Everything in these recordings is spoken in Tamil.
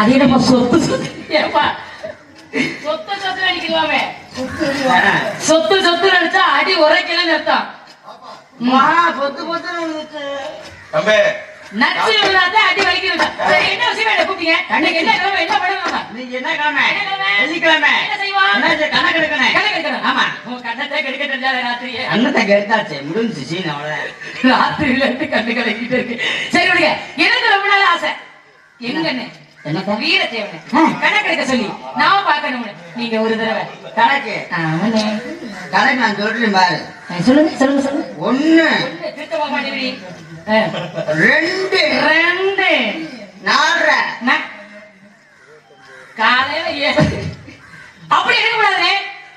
அது என்னப்பா சொத்து சொத்து. ஏப்பா சொத்து சொத்து அடிக்கலாமே. சொத்து சொத்து அடிச்சா அடி உரைக்கலன்னு அர்த்தம். பொத்து பொத்து இருந்துச்சு தம்பி. நச்சு அடி வலிக்கிறது என்ன விஷயம் என்ன கூப்பிட்டீங்க? அன்னைக்கு என்ன கிழமை என்ன இன்னைக்கு என்ன கிழமை? என்ன கிழமை? வெள்ளிக்கிழமை. என்ன செய்வோம்? என்ன கணக்கு எடுக்கணும் கணக்கு எடுக்கணும். ஆமா. உன் கண்ணத்தை கெடுக்க தெரிஞ்சாத ராத்திரியே அன்னத்தை கெடுத்தாச்சு. முடிஞ்சு சீன் அவ்வளவு. ராத்திரியில இருந்து கண்ணு கலக்கிட்டு இருக்கு. சரி விடுங்க. எனக்கு ரொம்ப நாள் ஆசை. எங்க அண்ணன் என்னக்கா வீரத்தேவனே கணக்கு எடுக்க சொல்லி. நான் பார்க்கணும்னு. நீங்க ஒரு தடவை. கணக்கு கணக்கு நான் சொல்றேன் பாரு. சொல்லுங்க சொல்லுங்க சொல்லுங்க. ஒண்ணு. ரெண்டு. ரெண்டு. நாலரை. ந- காலையில அப்படி எடுக்க கூடாதுண்ணே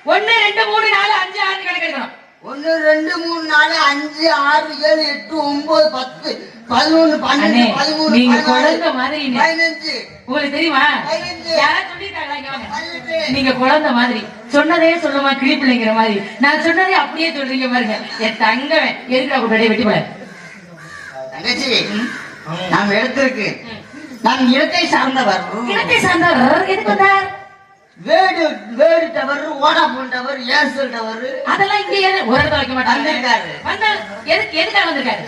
ஒண்ணு ரெண்டு மூணு நாலு அஞ்சு ஆறு கணக்கு எடுக்கணும் ஒண்ணு ரெண்டு மூணு நாலு அஞ்சு ஆறு ஏழு எட்டு ஒன்பது பத்து பதினொன்னு பன்னெண்டு பதிமூணு நீங்க குழந்தை மாதிரி பதினஞ்சு. உங்களுக்கு தெரியுமா? நீங்க குழந்தை மாதிரி. சொன்னதே சொல்லுமா கிளிப்பிள்ளைங்கிற மாதிரி. நான் சொன்னதே அப்படியே சொல்றீங்க பாருங்க. என் தங்கவன் எதுக்கு கூட்டாடி வெட்டி போல தங்கச்சி நாம் எடுத்திருக்கு. நாம் இடத்தை சார்ந்தவர். இனத்தை சார்ந்தவர். எதுக்கு வந்தார்? வேடு வேடு tower Vodafone tower Aircel tower அதெல்லாம் இங்க ஒரு இடத்துல வைக்க மாட்டாங்க வந்திருக்காரு. வந்தா எதுக்கு எதுக்காக வந்திருக்காரு?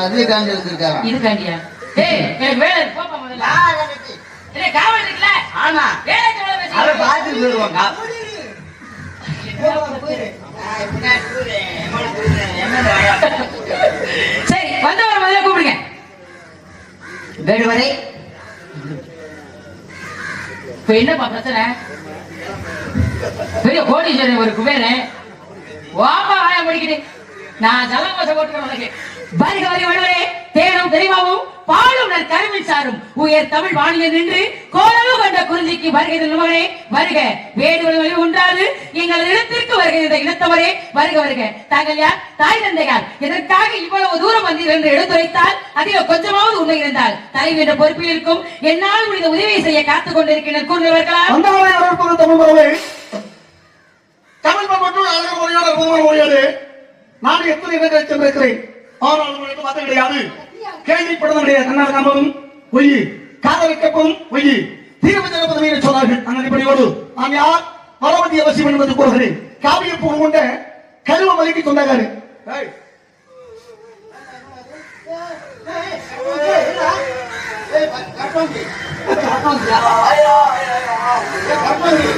அது காண்டி வந்திருக்காராம். இதுக்காண்டியா? ஏய் எனக்கு வேலை போப்பா முதல்ல. இல்லை காவல் இருக்குல்ல? ஆமா. வேலை வேலை அவரை பேசி பார்த்து போயிருவாங்க சரி வந்தவரை முதல்ல கூப்பிடுங்க. வேடு வரை இப்ப என்னப்பா பிரச்சனை? பெரிய கோடீஸ்வரன் ஒரு குபேரன் வாப்பா ஆயம் படிக்கிட்டு நான் ஜலகோஷம் போட்டுக்கிறேன் உனக்கு. வருக வருக வருவரே தேனும் தெளிவாவும். பாலும் கருமை சாரும். உயர் தமிழ் வானிலை நின்று கோலவு கண்ட குறிஞ்சிக்கு வருகை மகனே வருக. வேடுவழி உண்டாது. எங்கள் இடத்திற்கு வருகை இந்த இனத்தவரே வருக வருக. தாங்கள் யார்? தாய் தந்தையார். எதற்காக இவ்வளவு தூரம் வந்தீர்கள் என்று எடுத்துரைத்தால் அதிக கொஞ்சமாவது உண்மை இருந்தால் தலைவி என்ற பொறுப்பில் இருக்கும். என்னால் முடிந்த உதவியை செய்ய காத்துக் கொண்டிருக்கிறேன் கூறுகிறவர்களா? தமிழ் மரபை மட்டும் அழகு மொழியோட மொழியோடு நான் எத்தனை இடங்களை சென்றிருக்கிறேன்? ஆனால் உங்களுக்கு கிடையாது. கேள்விப்படுவது கிடையாது. கண்ணால் காண்பதும் பொய். காதல் கேட்பதும் பொய். தீர்வு திறப்பதும் என்று சொன்னார்கள் அந்த அடிப்படையோடு நான் யார்? பரவதி அவசியம் என்பது கூறுகிறேன். காவிய பூ கொண்ட கருவ மலைக்கு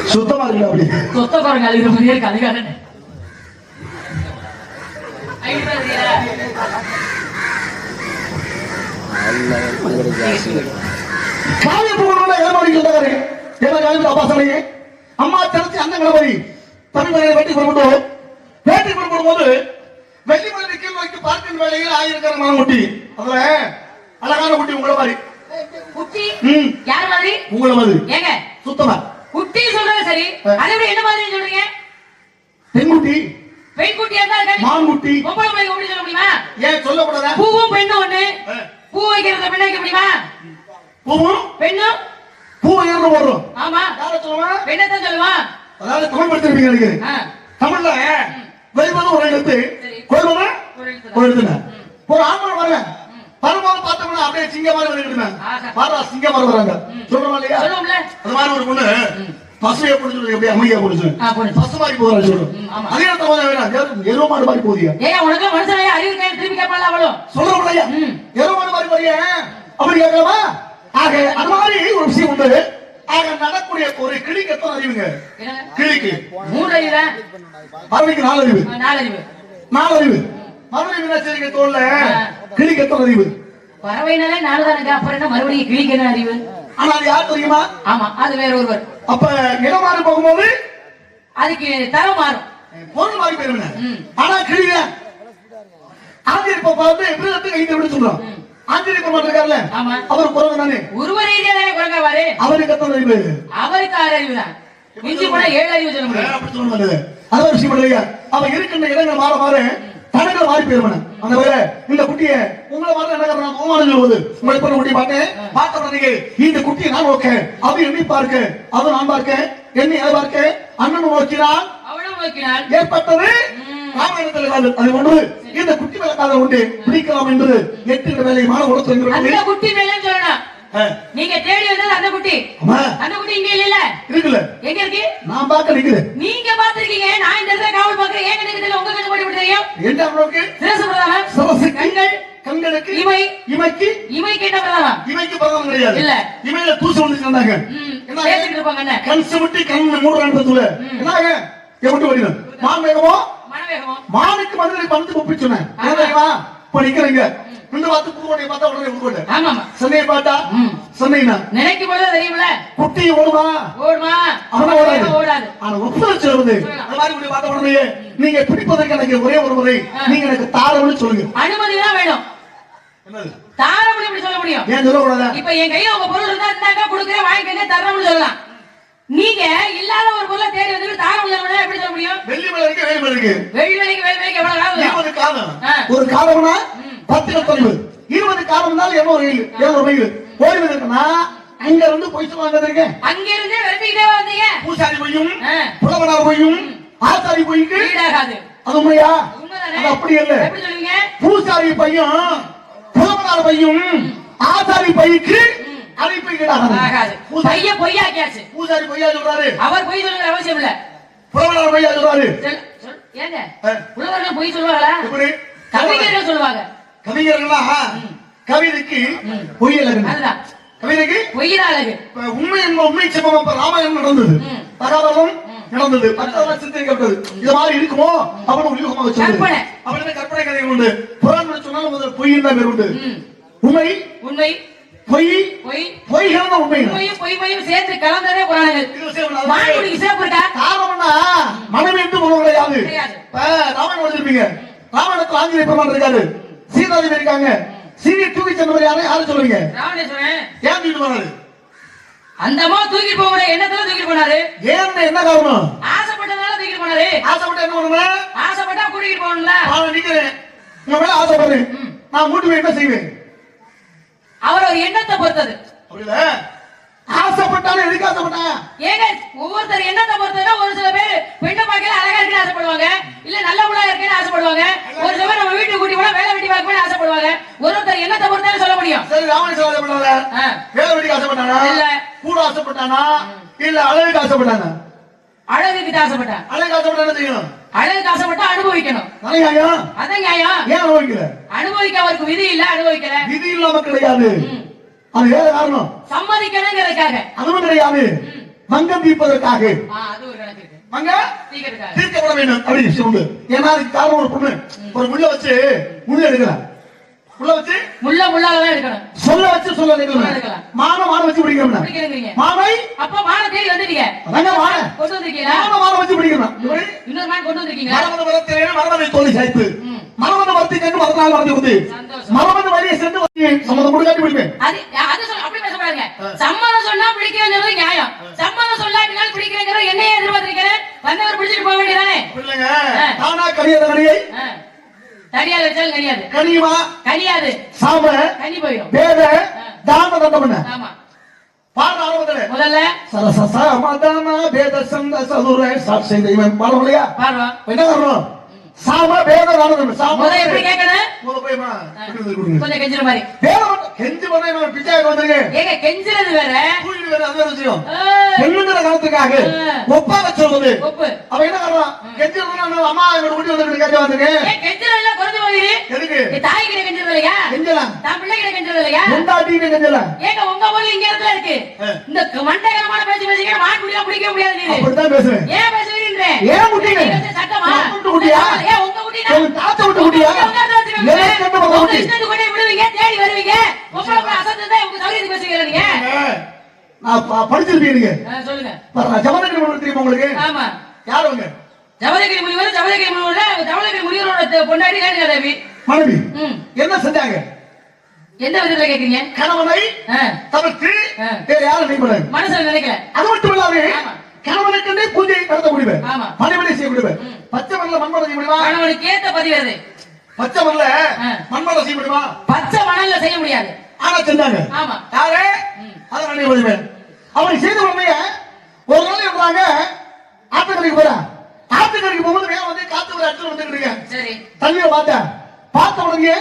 சுத்தமா இருக்கு அப்படி. சொத்த அழுகிற மாதிரியே இருக்கு காவிய பூவனோட ஏமாடி சொந்தக்காரு ஏமா காவிய அப்பா சொன்னீங்க அம்மா தெரிஞ்சு அந்த கணபதி தமிழ் மலையை வெட்டி கொண்டு வேட்டி கொண்டு போது வெள்ளிமலை கீழ் வைத்து பார்க்கின் வேலையில் ஆயிருக்கிற மனம் குட்டி. அதுல அழகான குட்டி உங்களை மாதிரி குட்டி யார் மாதிரி? உங்களை மாதிரி. ஏங்க. சுத்தமா. குட்டி சொல்றது சரி. அதை என்ன மாதிரி சொல்றீங்க? பெண்குட்டி. பெண் இருந்தா இருக்காது மான்குட்டி. பொம்பளை பிள்ளைங்க எப்படி சொல்ல முடியுமா? ஏன் சொல்லக்கூடாதா? பூவும் பெண்ணும் ஒண்ணு. பூ வைக்கிறத பெண்ண வைக்க முடியுமா? பூவும்? பெண்ணும்? பூ ஏறு போடுறோம் ஆமா. யார சொல்லுவா? பெண்ணத்தான் சொல்லுவான் அதாவது தமிழ் படிச்சிருப்பீங்க எனக்கு. தமிழ்ல வெளிவது ஒரு எழுத்து. கொள்வது ஒரு எழுத்து ஒரு எழுத்துன ஒரு ஆண்மன் வரல. வரும்போது பார்த்தோம்னா அப்படியே சிங்க மாதிரி வந்துட்டு ஆஹா. பாரா சிங்க மாதிரி வராங்க சொல்றோமா இல்லையா? அது மாதிரி ஒரு பொண்ணு. பசுமையை பிடிச்சிருக்கு எப்படி அமைதியா போடு. பசு மாதிரி போதும் ஆமா. அதே வந்து வேணாம். எருவ மாடு மாதிரி போதியா ஏன் உனக்கு மனுஷன் அறிவு திருப்பி கேட்பாள் அவளும் இல்லையா? ம். எருவ மாடு மாதிரி போறியா. அப்படி கேட்கலாமா? ஆக அது மாதிரி ஒரு விஷயம் உண்டு. ஆக நடக்கூடிய ஒரு கிளிக்கு எத்தனை அறிவுங்க? கிளிக்கு. மூன்று அறிவு? பறவைக்கு நாலு அறிவு. நாலு அறிவு. நாலு அறிவு. மறுபடியும் மீனாட்சி தோல்ல? கிளிக்கு எத்தனை அறிவு? பறவைனாலே நாலு தானுங்க அப்புறம் என்ன? மறுபடியும் கிளிக்கு என்ன அறிவு? ஆனா அது யார் தெரியுமா? ஆமா அது வேற ஒருவர். அப்ப இடம் மாறி போகும்போது? அதுக்கு தரம் மாறும். பொருள் மாறி போயிருங்க. ஆனா கிளிங்க ஆஞ்சநேயர் இப்ப பார்த்து மிருகத்துக்கு ஐந்து விட சொல்றோம் இருக்காருல்ல ஆமா. அவர் குறவு தானே? உருவ ரீதியா தானே குறைக்காவாரு அவருக்கு எத்தனை அறிவு? அவருக்கு ஆறு அறிவு தான். மிஞ்சி போனா ஏழு அறிவு சொல்ல முடியும். அப்படி சொல்ல அதான் விஷயம் இல்லையா அவன் இருக்கின்ற இடங்கள் மாற மாற தனங்கள் மாறி போயிருவன அந்த வேலை இந்த குட்டிய உங்களை மாதிரி என்ன நான் அவமானம் சொல்வது உங்களை இப்ப குட்டி பார்த்தேன் பார்த்த உடனே இந்த குட்டியை நான் நோக்க அவன் எண்ணி பார்க்க அவன் நான் பார்க்க எண்ணி அதை பார்க்க அண்ணன் நோக்கினான். ஏற்பட்டது. ராமாயணத்தில் அது ஒன்று. இந்த குட்டி மேல காதல் உண்டு. பிடிக்கலாம் என்று எட்டு வேலை குட்டி மேலன்னு சொல்லணும். நீங்க தேடி வந்தது அந்த குட்டி. அந்த குட்டி இங்க இல்ல இருக்குல்ல. எங்க இருக்கு? நான் பார்க்க நிக்கிறேன் நீங்க பாத்திருக்கீங்க நான் இந்த இடத்துல காவல் பாக்குறேன் ஏன் கண்ணுக்கு தெரியல உங்க கண்ணு எப்படி தெரியும் என்ன அவனுக்கு சிரசு பிரதானம் சரசுக்கு கண்கள். கண்களுக்கு. இமை. இமைக்கு. இமைக்கு என்ன பிரதானம் இமைக்கு பரவாயில்ல கிடையாது. இல்ல. இமையில தூசு வந்து என்ன பேசிட்டு இருப்பாங்க என்ன? கண் சுமட்டி கண் மூடுறான்றதுல என்னாங்க எப்படி வடிவம் மான் வேகமோ? மானுக்கு மதுரை பந்து ஒப்பி சொன்னேன். என்ன தெரியுமா இப்ப நிக்கிறீங்க இந்த பார்த்து புதுக்கோட்டை பார்த்தா உடனே ஆமாமா. சென்னையை பார்த்தா. சென்னைனா நினைக்கும் பொழுது தெரியும்ல? குட்டி ஓடுமா? ஓடுமா? அவன ஓடாது. ஓடாது. ஆனா ஒப்புதல் சொல்லுது அந்த மாதிரி இப்படி பார்த்த உடனே நீங்க பிடிப்பதற்கு எனக்கு ஒரே ஒரு முறை. நீங்க எனக்கு தாரம்னு சொல்லுங்க. அனுமதி தான் வேணும். என்னது? தாராளம் எப்படி சொல்ல முடியும்? ஏன் சொல்லக்கூடாதா? இப்ப என் கையில உங்க பொருள் இருந்தா இருந்தாங்க கொடுக்குறேன் வாங்கிக்கங்க சொல்லலாம். நீங்க இல்லாத ஒரு பொருளை தேடி வந்துட்டு தாரம் சொல்லணும் எப்படி சொல்ல முடியும்? வெள்ளி மலை இருக்கு வேலி மலை இருக்கு. வெள்ளி வேலைக்கு வேலை வேலைக்கு எவ்வளவு காலம்? இருபது காலம். ஒரு காலம்னா பத்து கத்தொன்பது இருபது காலம்னால எவ்வளவு மைல் எவ்வளவு மைல் ஓய்வு இருக்குன்னா அங்க இருந்து போய் இருக்கேன் அங்க இருந்தே விரட்டிக்கிட்டே வந்தீங்க. பூசாரி பொய்யும் ஆ. புலவனார் பொய்யும் ஆசாரி ஈடாகாது அது உண்மையா? அது அப்படி இல்ல. பூசாரி பையன் புலவனார் பையும் ஆசாரி பைக்கு அதை போய் பைய பொய்யாக்கியாச்சு பூசாரி பொய்யா சொல்றாரு. அவர் பொய் சொல்லுங்கிற அவசியம் இல்ல. புலவனார் பொய்யா சொல்றாரு. சொல்- சொல். ஏங்க? ஆ. உழவர்கள் பொய் சொல்லுவாங்களா எப்படி? கவிஞர்கள் சொல்லுவாங்க கவிஞர்களா கவிதைக்கு பொய் அழகு. கவிதைக்கு பொய்யின அழகு. உண்மை என்ப உண்மை சம்பவம் ராமாயணம் நடந்தது. ம். மகாபாரதம் நடந்தது. பத்தாவது சித்தரிக்கப்பட்டது இது மாதிரி இருக்குமோ? அவனு ஒரு யூகமாக சொல்லுது. அவனுக்கு கற்பனை கதைகள் உண்டு? புராணம் சொன்னாலும் முதல் பொய்யின் தான் உண்டு. உண்மை? உண்மை. பொய் பொய். பொய்கள் தான் உண்மை உண்மையும் பொய் பொய்யும் சேர்ந்து கலந்ததே புராணங்கள். மாட்டுக்கு சிறப்பு இருக்கா? காரணம்னா மனைவி என்று உணவு கிடையாது. ராமாயணம் வச்சிருப்பீங்க ராமாயணத்துல ஆஞ்சநேய பெருமான் இருக்காரு. சீதாதேவி இருக்காங்க. சீதையை தூக்கி சென்றவர் யாரை யாரை சொல்லுவீங்க ஏன் தூக்கிட்டு போனாரு அந்த அம்மா தூக்கிட்டு போக முடியாது. எண்ணத்துல தூக்கிட்டு போனாரு? ஏன்னு என்ன காரணம்? ஆசைப்பட்டதால தூக்கிட்டு போனாரு. ஆசைப்பட்டு என்ன பண்ணுவேன்? ஆசைப்பட்டா கூட்டிட்டு போகணும்ல. நான் நிக்கிறேன். உங்க மேல ஆசைப்படுறேன் நான் மூட்டு போய் என்ன செய்வேன்? அவர் ஒரு எண்ணத்தை பொறுத்தது. இல்ல ஆசைப்பட்டாலும் எதுக்கு ஆசைப்பட்டான் ஏங்க ஒவ்வொருத்தர் எண்ணத்தை பொறுத்ததுன்னா ஒரு சில பேர் பெண்ணை பார்க்கல அழகா இருக்குன்னு ஆசைப்படுவாங்க. இல்ல நல்ல உடா இருக்குன்னு ஆசைப்படுவாங்க. ஒரு சில பேர் நம்ம வீட்டுக்கு கூட்டி போனா வேலை வெட்டி பார்க்கணும்னு ஆசைப்படுவாங்க. ஒருத்தர் எண்ணத்தை பொறுத்தாலும் சொல்ல முடியும். சரி ஆசைப்பட்டாங்க ஆ. வேலை ஆசைப்பட்டானா இல்ல. கூட ஆசைப்பட்டானா? இல்ல அழகுக்கு ஆசைப்பட்டானா? அழகுக்கு ஆசைப்பட்டான். அழகு ஆசைப்பட்டா என்ன அழகுக்கு ஆசைப்பட்டா அனுபவிக்கணும் அதான் நியாயம் ஏன் அனுபவிக்கல? அனுபவிக்க அவருக்கு விதி இல்ல அனுபவிக்கல. விதி இல்லாம கிடையாது. அது வேற காரணம். சம்மதிக்கணுங்கிறதுக்காக. அதுவும் கிடையாது. மங்கம் தீர்ப்பதற்காக. அது ஒரு கணக்கு மங்க? தீர்க்கப்பட வேண்டும். அப்படி விஷயம் உண்டு ஏன்னா அதுக்கு காரணம் ஒரு பொண்ணு. ஒரு முள்ள வச்சு முள்ள எடுக்கலாம் முள்ள வச்சு? முள்ள முள்ளால தான் எடுக்கணும். சொல்ல வச்சு சொல்ல எடுக்கலாம். மான மான வச்சு பிடிக்கணும் பிடிக்கிறீங்க. மானை அப்ப மான தேடி வந்துட்டீங்க. அதாங்க மான கொண்டு வந்திருக்கீங்களா? மான மான வச்சு பிடிக்கணும். இன்னொரு மான் கொண்டு மரத்திலே மரபணை தோழி சாய்ப்பு ம். மரபணு மரத்தை கண்டு மரத்தால் மரத்தை வந்து. மரபணு வழியை சென்று வந்து சம்மதம் கூட காட்டி பிடிப்பேன். அது அது சொல்ல அப்படி பேசக்கூடாதுங்க சம்மதம் சொன்னா பிடிக்கிறேங்கிறது நியாயம். சம்மதம் சொல்லாட்டினால் பிடிக்கிறேங்கிறது என்னையே எதிர்பார்த்திருக்கிறேன் வந்தவர் பிடிச்சிட்டு போக வேண்டியதானே? இல்லைங்க. தானா தனியாது வச்சாலும் கனியாது கனியுமா கனியாது சாம கனி போயிடும் வேத தான பண்ண ஆமா முதல்ல சரச சாமதான வேத சந்த சதுர சாட்சி தெய்வம் பாடம் இல்லையா பாடுவா என்ன சாம முத எப்படி கேட்கணும்? முத. கொடுங்க, கொடுங்க. கொஞ்சம் மாதிரி. மட்டும் கெஞ்சி பண்ண நான் ஏங்க கெஞ்சுறது வேற. கூட்டிட்டு வேற அது வேற விஷயம். ஏய், பெண்ணுங்கிற காலத்துக்காக ஆ. ஒப்பாக சொல்வது. ஒப்பு. அவ என்ன வந்தா அம்மா என்னோட வீட்டு வந்து கேட்க வந்திருக்கேன் ஏன் கெஞ்சுறது எல்லாம் குறைஞ்சு போயிரு எதுக்கு? நீ தாய் கிட்ட கெஞ்சுறது இல்லையா? கெஞ்சலாம். தான் பிள்ளை கிட்ட இல்லையா? கெஞ்சலாம். ஏங்க உங்க ஊர்ல இங்க இடத்துல இருக்கு. இந்த மண்டகரமான பேச்சு மான் குடிலாம் பிடிக்க முடியாது நீ. அப்படித்தான் பேசுறேன் ஏன் பேசுறீங்க ஏன் வந்து சட்டமா? ஏன் உங்க தாத்தா விட்டு குட்டியா? என்ன தேடி வருவீங்க. உங்களை போய் அசந்து தான் உங்க சௌகரியத்துக்கு பேசுவீங்க நீங்க? நான் ப- படிச்சிருப்பீங்க நீங்க. ஆ, சொல்லுங்க. பாருங்க, ஜமதகிரி மன்னர் தெரியுமா உங்களுக்கு? ஆமா. யார் அவங்க? ஜவதகிரி முனிவர் ஜவதகிரி முனிவர் ஜவதகிரி முனிவரோட பொண்டாட்டி ரேணுகா தேவி மனைவி. என்ன செஞ்சாங்க? எந்த விதத்துல கேக்குறீங்க? கணவனை தவிர்த்து. வேற யாரும் நினைப்படாங்க மனசுல நினைக்கல. அது மட்டும் இல்லாம ஆமா. கணவனுக்கு பூஜை நடத்த முடியும் ஆமா. பணிபடி செய்ய முடியும் ம். பச்சை மண்ணில மண்மலை செய்ய முடியுமா? கணவனுக்கு ஏத்த பதிவு அது. பச்சை மண்ணில. மண்மலை செய்ய முடியுமா? பச்சை மணல்ல செய்ய முடியாது. ஆனா செஞ்சாங்க. ஆமா. யாரு. அதை நினைவு முடியுமே அவன் செய்த உடனே ஒரு நாள் சொல்றாங்க ஆத்துக்கரைக்கு போறேன் ஆத்துக்கரைக்கு போகும்போது வேகம் வந்து காத்து ஒரு இடத்துல வந்துட்டு இருக்கேன் சரி. தண்ணியை பார்த்தேன் பார்த்த உடனே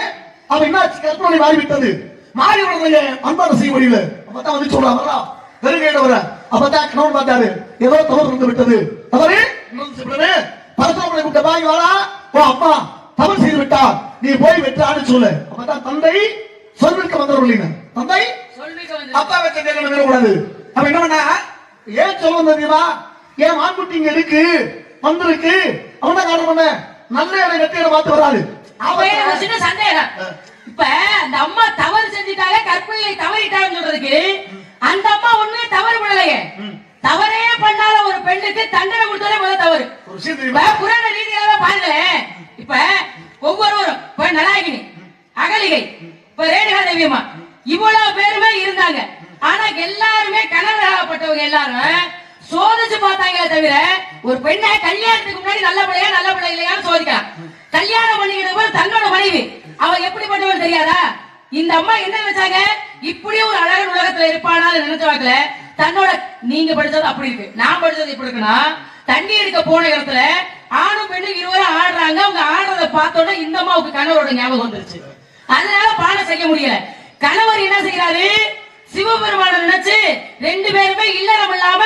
அவன் என்ன கற்பனை மாறி விட்டது மாறி உடனே அன்பான செய்ய முடியல. அப்பதான் வந்து சொல்றான் வரா வெறுங்கையில வர அப்பதான் கணவன் பார்த்தாரு. ஏதோ தவறு இருந்து விட்டது. தவறு? பரசுரமனை கூட்ட பாய் வாடா? ஓ அம்மா தவறு செய்து விட்டா நீ போய் வெற்றான்னு சொல்லு. அப்பதான் தந்தை சொல்லிருக்க வந்தவர்கள் தந்தை? அப்பா வச்ச கேட்கணும் கூடாது. அவன் என்ன பண்ணா? ஏன் சொல்ல வந்த தெரியுமா? ஏன் மான்குட்டி இங்க இருக்கு? வந்திருக்கு. அவன் காரணம் பண்ண. நல்ல இடம் கட்டி இடம் பார்த்து வராது அப்ப சந்தேகம். இப்ப அந்த அம்மா தவறு செஞ்சுட்டாங்க கற்பிள்ளை தவறிட்டாங்கன்னு சொல்றதுக்கு அந்த அம்மா ஒண்ணு தவறு பண்ணலையே. தவறே பண்ணாத ஒரு பெண்ணுக்கு தண்டனை கொடுத்ததே முதல் தவறு. புராண ரீதியாக பாருங்களேன் இப்ப ஒவ்வொருவரும் இப்ப நலாகினி அகலிகை இப்ப ரேணுகா தேவியம்மா இவ்வளவு பேருமே இருந்தாங்க. ஆனா எல்லாருமே கணவராகப்பட்டவங்க எல்லாரும் சோதிச்சு பார்த்தாங்களே தவிர ஒரு பெண்ணை கல்யாணத்துக்கு முன்னாடி நல்ல பிள்ளையா நல்ல பிள்ளை இல்லையான்னு சோதிக்கலாம். கல்யாணம் பண்ணிக்கிட்ட போது தன்னோட மனைவி. அவ எப்படிப்பட்டவள் தெரியாதா? இந்த அம்மா என்ன நினைச்சாங்க? இப்படியே ஒரு அழகன் உலகத்துல இருப்பானா நினைச்ச வாக்கல தன்னோட நீங்க படிச்சது அப்படி இருக்கு. நான் படிச்சது இப்படி இருக்குன்னா தண்ணி எடுக்க போன இடத்துல ஆணும் பெண்ணும் இருவரும் ஆடுறாங்க. அவங்க ஆடுறத பார்த்த இந்த அம்மாவுக்கு கணவரோட ஞாபகம் வந்துருச்சு. அதனால பாடம் செய்ய முடியல. கணவர் என்ன செய்யறாரு சிவபெருமான நினைச்சு ரெண்டு பேருமே இல்லறம் இல்லாம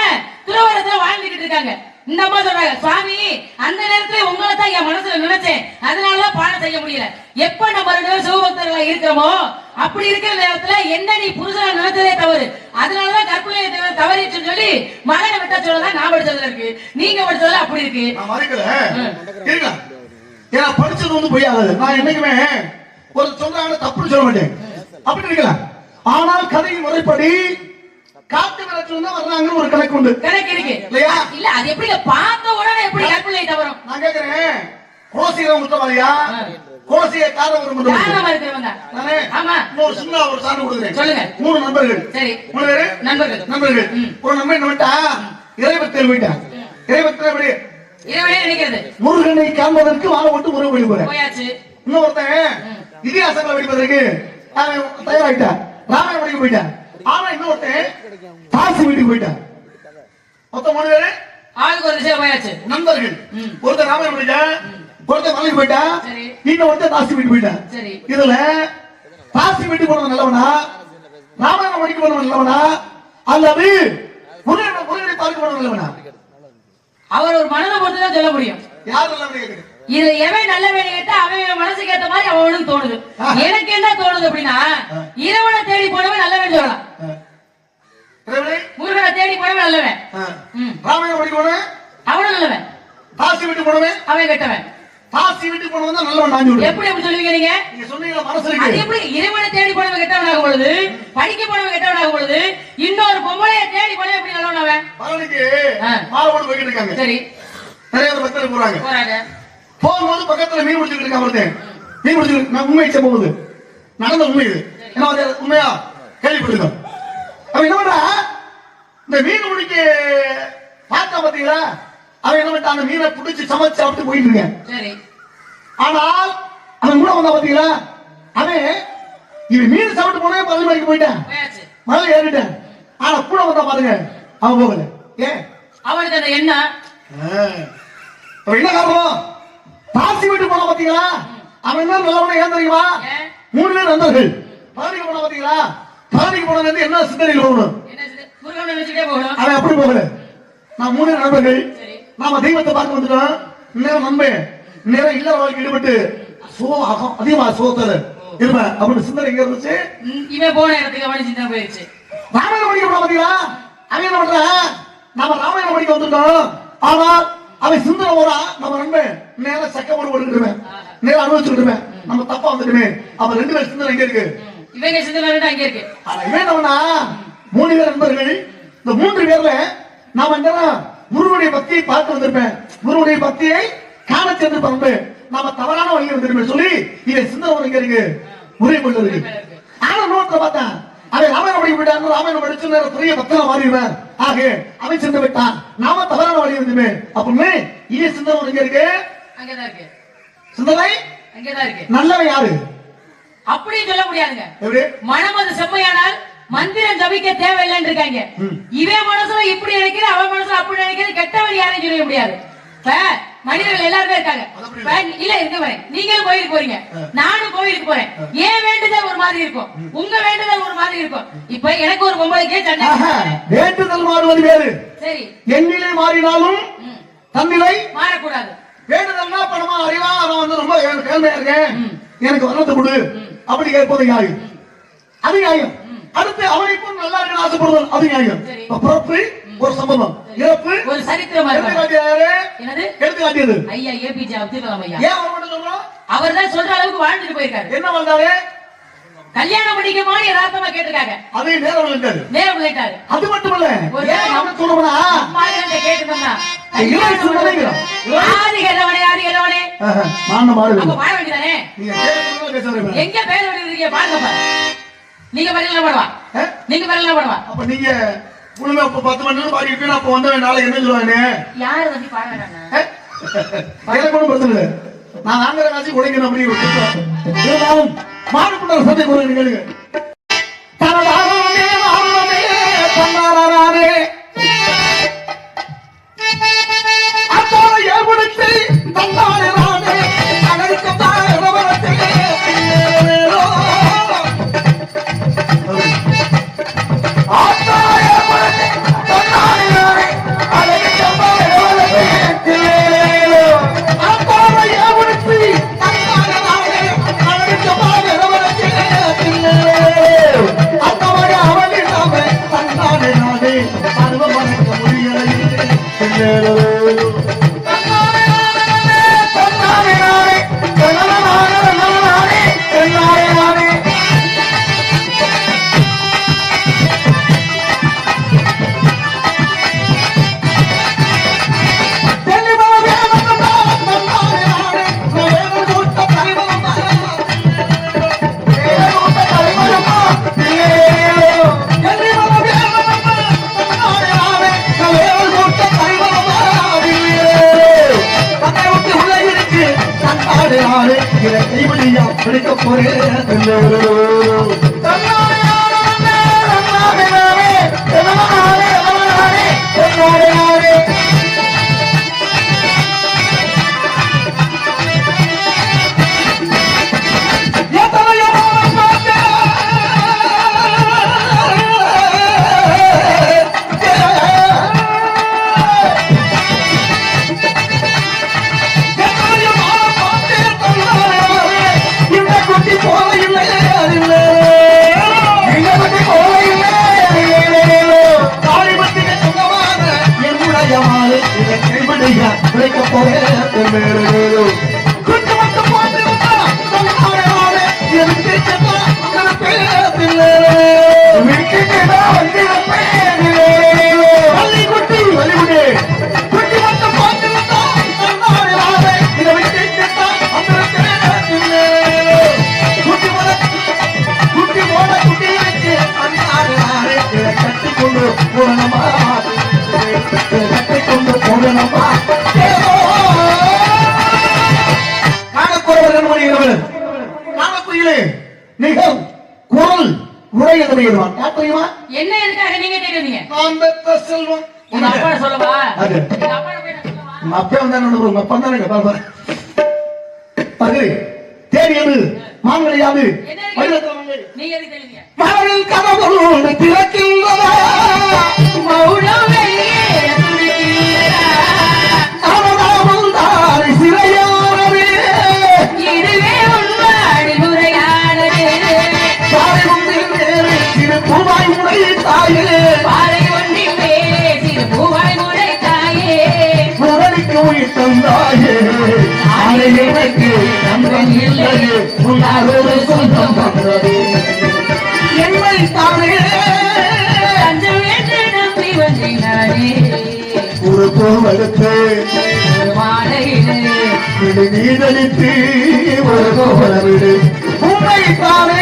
துறவரத்துல வாழ்ந்துகிட்டு இருக்காங்க. இந்த அம்மா சொல்றாங்க சுவாமி அந்த நேரத்துல உங்களை தான் என் மனசுல நினைச்சேன். அதனாலதான் பானை செய்ய முடியல. எப்ப நம்ம ரெண்டு பேரும் சிவபக்தர்களா இருக்கிறோமோ அப்படி இருக்கிற நேரத்துல என்ன நீ புருஷனா நினைச்சதே தவறு. அதனாலதான் கற்பனை தவறிச்சுன்னு சொல்லி மகனை விட்ட சொல்லதான் நான் படிச்சதுல இருக்கு. நீங்க படிச்சதுல அப்படி இருக்கு. ஏன்னா படிச்சது வந்து பொய்யாகாது. நான் என்னைக்குமே ஒரு சொல்றாங்க தப்புன்னு சொல்ல மாட்டேன். அப்படி இருக்கலாம் ஆனால் கதையின் முறைப்படி காட்டு விளக்கு தான் வர்றாங்கன்னு ஒரு கணக்கு உண்டு. கணக்கு இருக்கு. இல்லையா? இல்ல அது எப்படி பார்த்த உடனே எப்படி கற்பனை தவறும்? நான் கேக்குறேன். குற்றவாளியா ஆ. கோசிய காரணம் ஒரு குற்றவாளி. காரணமா இருக்கிறவங்க. நானே ஆமா. இன்னொரு சின்ன ஒரு சான்று கொடுக்குறேன். சொல்லுங்க. மூணு நண்பர்கள். சரி. மூணு பேரு? நண்பர்கள். நண்பர்கள். ஒரு நண்பன் என்ன பண்ணிட்டா? இறைவத்தில் போயிட்டான் இறைவத்தில் எப்படி? இரவலே நினைக்கிறது. முருகனை காண்பதற்கு வாழ விட்டு வழி போறேன் போயாச்சு. இன்னொருத்தன் இதிகாசங்களை படிப்பதற்கு அவன் தயாராயிட்டான் ராமாயணம் படிக்க போயிட்டான் ஆனா இன்னொருத்தன் காசு வீட்டுக்கு போயிட்டான். மொத்தம் மூணு பேரு? ஆளுக்கு ஒரு விஷயம் போயாச்சு. நண்பர்கள். ஒருத்தர் ராமாயணம் படிட்டான் ஒருத்தர் மலைக்கு போயிட்டான் சரி. இன்னொருத்தர் காசு வீட்டுக்கு போயிட்டான் இதுல காசி வீட்டுக்கு போனவன் நல்லவனா? ராமாயணம் படிக்க போனவன் நல்லவனா? அல்லது முருகனை பார்க்க போனவன் நல்லவனா? அவர் ஒரு மனதை பொறுத்து தான் சொல்ல முடியும். யார் நல்லவன் கேக்குறேன் இது எவன் நல்ல வேலை கேட்டா அவன் மனசுக்கு ஏத்த மாதிரி அவனுக்கு தோணுது. எனக்கு என்ன தோணுது அப்படின்னா இறைவனை தேடி போனவன் நல்லவன் சொல்லலாம். முருகனை தேடி போனவன் நல்லவன். ராமாயணம் படிக்க போனவன்? அவனும் நல்லவன். காசி வீட்டுக்கு போனவன்? அவன் கெட்டவன். காசி வீட்டுக்கு போனவன் தான் நல்லவன் நான் எப்படி எப்படி சொல்லுவீங்க நீங்க? நீங்க சொன்னீங்க மனசு அது எப்படி? இறைவனை தேடி போனவன் கெட்டவனாக பொழுது படிக்க போனவன் கெட்டவனாக பொழுது இன்னொரு பொம்பளைய தேடி போனவன் எப்படி நல்லவன் அவன்? பழனிக்கு ஆ. மாலை போட்டு போய்கிட்டு இருக்காங்க. சரி. நிறைய பேர் போறாங்க. போறாங்க. போகும்போது பக்கத்துல மீன் பிடிச்சிட்டு இருக்கான் ஒருத்தன் மீன் பிடிச்சிட்டு நான் உண்மை போகுது நடந்த உண்மை இது. என்ன அது உண்மையா? கேள்விப்பட்டிருக்கோம். அவன் என்ன பண்றா? இந்த மீன் பிடிக்க பார்த்தா பாத்தீங்களா? அவன் என்ன பண்ணிட்டான்? அந்த மீனை பிடிச்சி சமைச்சு சாப்பிட்டு போயிட்டு இருக்கேன். சரி. ஆனால் அவன் கூட வந்தா பாத்தீங்களா? அவன் இவன் மீன் சாப்பிட்டு போனே பள்ளி மணிக்கு போயிட்டான். மலை ஏறிட்டேன். ஆனா கூட வந்தா பாருங்க அவன் போகல. ஏன்? அவனுக்கு அந்த எண்ணம். அவன் என்ன காரணம்? பாசி வீட்டு போன பாத்தீங்களா? அவன் என்ன நல்லவன ஏன் தெரியுமா? மூணு பேர் நண்பர்கள். பழனிக்கு போன பாத்தீங்களா? பழனிக்கு போனது வந்து என்ன சிந்தனையில் போகணும்? அவன் அப்படி போகல. நான் மூணு பேர் நண்பர்கள். நாம தெய்வத்தை பார்க்க வந்துட்டோம். நேரம் நம்பேன் நேரம் இல்ல வாழ்க்கை ஈடுபட்டு சோ அகம் அதிகமா சோத்தல இருப்பேன் அப்படின்னு சிந்தனை எங்க இருந்துச்சு? இவன் போன இடத்துக்கு அவனு சிந்தனை போயிருச்சு. ராமாயணம் படிக்க போன பாத்தீங்களா? அவன் என்ன பண்றான் நாம ராமாயணம் படிக்க வந்துட்டோம். ஆனால் அவன் சிந்தனை போறா நம்ம நண்பன் நேரம் சக்க போட்டு போட்டுக்கிட்டுருவேன் நேரம் அனுபவிச்சுக்கிட்டுருவேன் நம்ம தப்பா வந்துட்டுமே. அவன் ரெண்டு பேர் சிந்தனை எங்க இருக்கு? இவங்க சிந்தனை அங்கே இருக்கு. ஆனா இவன் என்னவனா? மூணு பேர் நண்பர்கள். இந்த மூன்று பேர்ல நாம என்ன குருவுடைய பக்தியை பார்த்து வந்திருப்பேன். குருவுடைய பக்தியை காண சென்றிருப்பேன் நாம தவறான வழியில் வந்திருப்பேன் சொல்லி இவன் சிந்தனை எங்க இருக்கு? முறை கொண்டு இருக்கு ஆனா நோட்டில் பார்த்தேன் அவன் ராமாயணம் படிக்க விட்டான் ராமாயணம் படிச்சு பெரிய பக்தனா மாறிடுவேன். ஆக அவன் சென்று விட்டான். நாம தவறான வழி இருந்துமே. அப்படின்னு இவன் சிந்தனை எங்க இருக்கு? அங்கதான் இருக்கு. சிந்தனை? அங்கதான் இருக்கு. நல்லவன் யாரு? அப்படியும் சொல்ல முடியாதுங்க. மனம் அது செம்மையானால் மந்திரம் ஜபிக்க தேவையில்லைன்னு இருக்காங்க. இவன் மனசுல இப்படி நினைக்கிற அவன் மனசுல அப்படி நினைக்கிறது கெட்டவன் யாரையும் சொல்ல முடியாது. இப்ப மனிதர்கள் எல்லாருமே இருக்காங்க. இல்ல இருக்க வரேன். நீங்களும் கோயிலுக்கு போறீங்க. நானும் கோயிலுக்கு போறேன். ஏன் வேண்டுதல் ஒரு மாதிரி இருக்கும்? உங்க வேண்டுதல் ஒரு மாதிரி இருக்கும். இப்ப எனக்கு ஒரு பொம்பளைக்கே சண்டை வேண்டுதல் மாறுவது வேறு. சரி. எண்ணிலை மாறினாலும் தன்னிலை மாறக்கூடாது. வேண்டுதல்னா பணமா அறிவா நான் வந்து ரொம்ப கேள்வியா இருக்கேன். எனக்கு வர்ணத்தை கொடு. அப்படி கேட்பது நியாயம். அது நியாயம். அடுத்து அவனை போல் நல்லா இருக்கணும் ஆசைப்படுவது அது நியாயம். சரி. பிறப்பு ஒரு சம்பவம். இறப்பு? ஒரு சரித்திரமா என்னது? எடுத்து காட்டியது? ஐயா ஏபிஜே அப்துல் கலாம் ஐயா. ஏன் அவர் மட்டும் சொல்றோம்? அவர் தான் சொல்ற அளவுக்கு வாழ்ந்துட்டு போயிருக்காரு. என்ன வந்தாரு கல்யாணம் பண்ணிக்கமான்னு யதார்த்தமா கேட்டிருக்காங்க. அதே நேரம் இருந்தாரு நேரம் விளையாட்டாரு அது மட்டும் இல்ல ஏன் அவனை சொல்றோம்னா? அம்மா கிட்ட கேட்டுட்டோம்னா இளவரசி சொல்றீங்களா? ஆதி கெல்லவனே ஆதி கெல்லவனே ஆஹா, மாண்ட மாடு அப்ப பாட வேண்டியதானே? நீங்க கேட்கறதுல பேசுறீங்க எங்க பேர் வேண்டியது பாருங்க பாரு நீங்க பண்ணுவா ஆ? நீங்க பரிசீலனை பண்ணுவா அப்ப நீங்க ஒழுங்கா இப்ப பத்து மணி நேரம் பாடிக்கிட்டு அப்ப வந்தவன் நாளைக்கு என்ன சொல்லுவானே? யாரு வந்து எனக்கு ஒண்ணும் பிரச்சனை இல்லை நான் வாங்குற காசு உடைக்கணும் அப்படி ஒரு மாடுபட்ட சந்தை கொடுங்க கேளுங்க yeah, உரை எழுதிடுவான் யார் தெரியுமா? என்ன இருக்கு அதை நீங்க தெரியுங்க நான் பெற்ற செல்வம். உங்க அப்பா சொல்லவா? அது. உங்க அப்பா வந்தா உங்க அப்பா தான் எங்க பாப்பா பகு தேடி எது மாங்கலை யாது நீங்கள் கதவு திறக்கின்றதா மௌனமே தந்தாயே. அரை எனக்கு தங்கம் இல்லையே. உன்னால் ஒரு சொந்தம் வந்தது என்னை தானே. குறுக்கோவலுக்கு நீதளித்து ஒரு கோவல விடு. உண்மை தானே.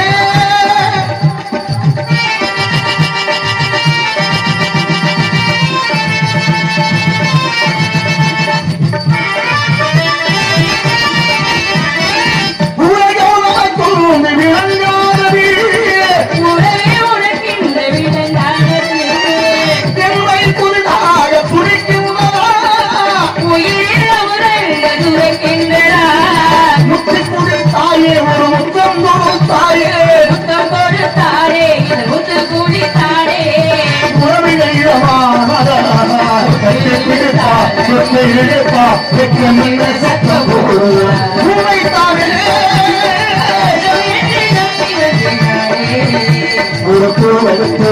இருப்பா சொத்தை இருப்பா பெற்ற நல்ல சத்தம் போடுவோம் உண்மை தாவிலே ஒரு பூ எடுத்து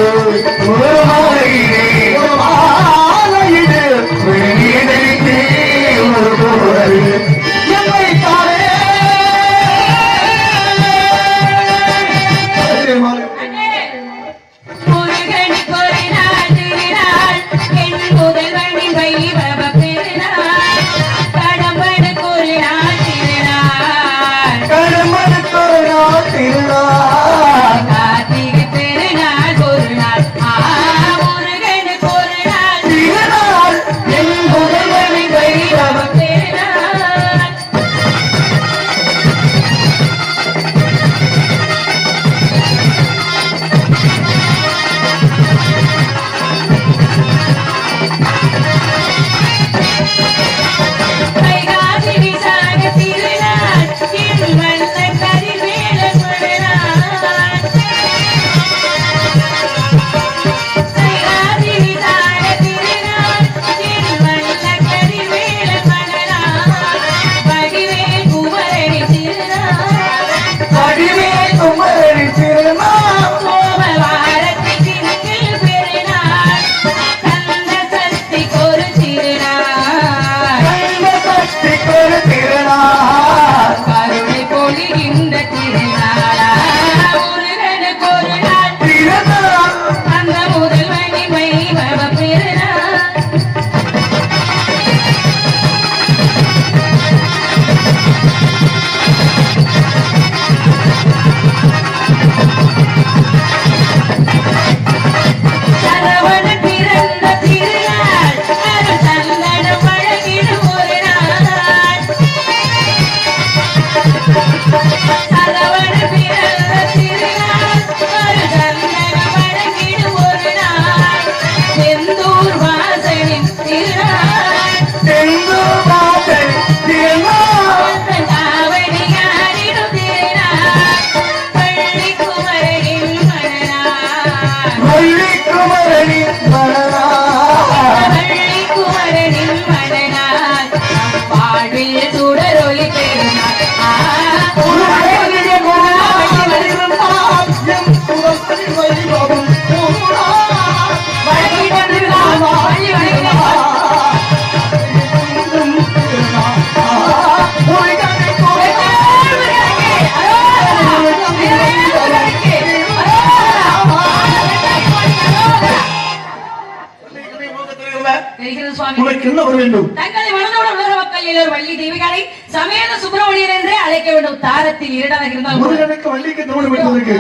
எனக்கு என்ன வர வேண்டும்? தங்களை மனதோடு உலக மக்கள் எல்லோரும் வள்ளி தெய்வங்களை சமேத சுப்பிரமணியர் என்றே அழைக்க வேண்டும். தாரத்தில் இரண்டாக இருந்தால் கூட. முருகனுக்கு வள்ளிக்கு திருமணம் விட்டதற்கு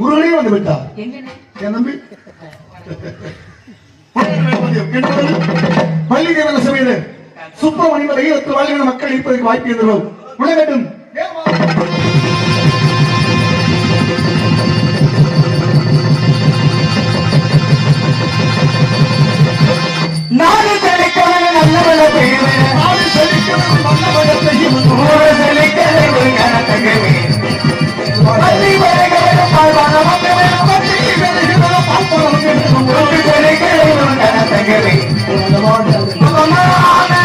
முருகனே வந்து விட்டார். எங்கண்ணே? என் தம்பி. மல்லிகை வன சபையில சுப்பிரமணியம் வாழ்கிற மக்கள் இருப்பதற்கு வாய்ப்பு உலகட்டும் நாடு செழிக்கவன நல்ல மழை பெய்யுமே. நாடு செழிக்கணும், நல்ல மழை பெய்யும். ஊரு செழிக்கவே ஒரு கனத்தகவே பள்ளி வருகிறவன் பால்வான மக்களே பள்ளி பெருகிற பால்பழம் வேண்டும். ஊரு செழிக்கவே ஒரு கனத்தகவே அவமான